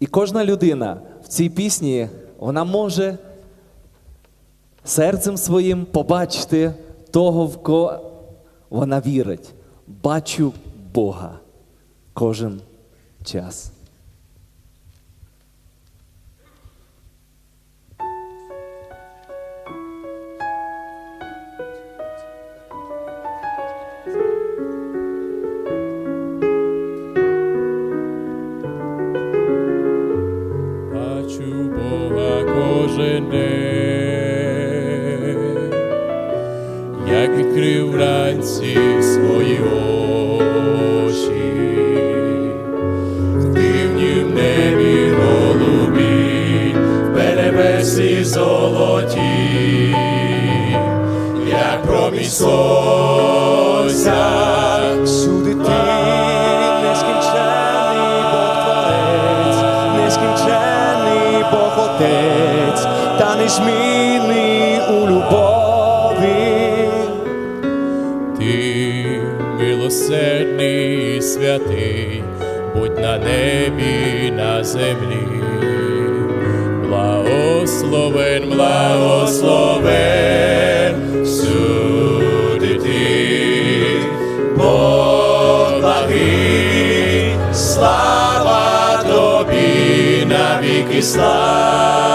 І кожна людина в цій пісні вона може серцем своїм побачити того, в кого вона вірить. Бачу Бога кожен час. Як відкрив вранці свої очі, в дивнім небі голубі, в перебесі золоті, як промінь сонця. Всюди ти нескінчений Бог Творець, нескінчений Бог Отець, та у любові. І святий, будь на небі, на землі, благословен, благословен, всюди ти, Бог благий, слава тобі, навіки слава,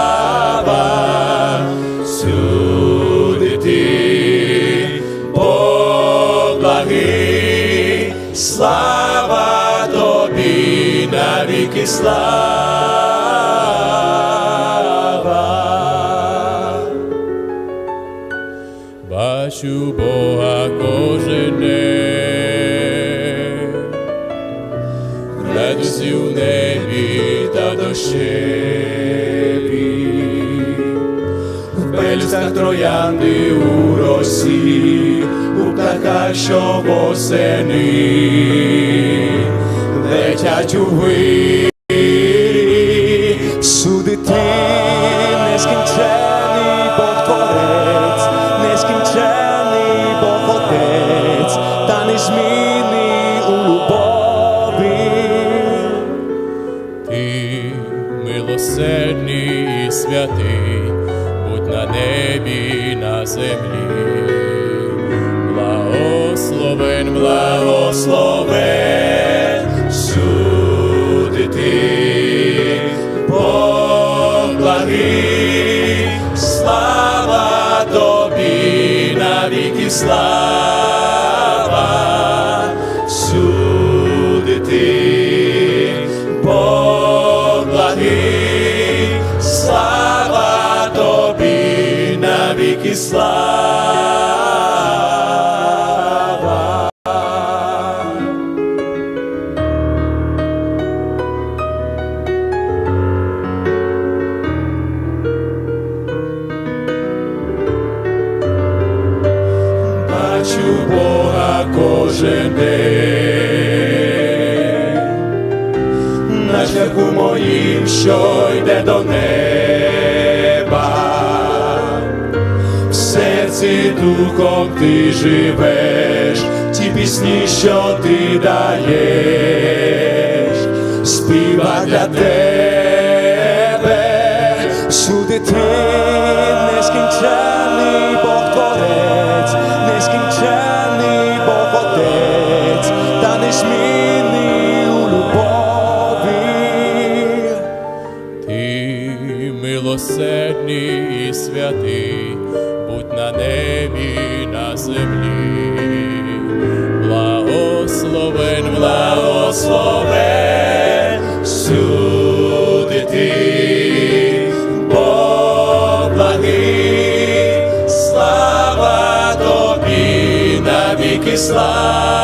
навіки слава. Бачу Бога кожен день, радості в небі та дощеві, в пелюстах троянди у росі, у птахах, що восени, летять у вирі. Милосердний і святий, будь на небі, на землі, благословен, благословен, всюди ти, Бог слава тобі, навіки слава, слава. Бачу Бога кожен день, на шляху моїм, що йде до неба, серці духом ти живеш, ті пісні, що ти даєш, співа для тебе. Всюди ти нескінчений Бог Творець, нескінчений Бог Отець, та незмінний у любові. Ти милосердний і святий, на небі, на землі, благословен, благословен, всюди ти, слава тобі, навіки слава.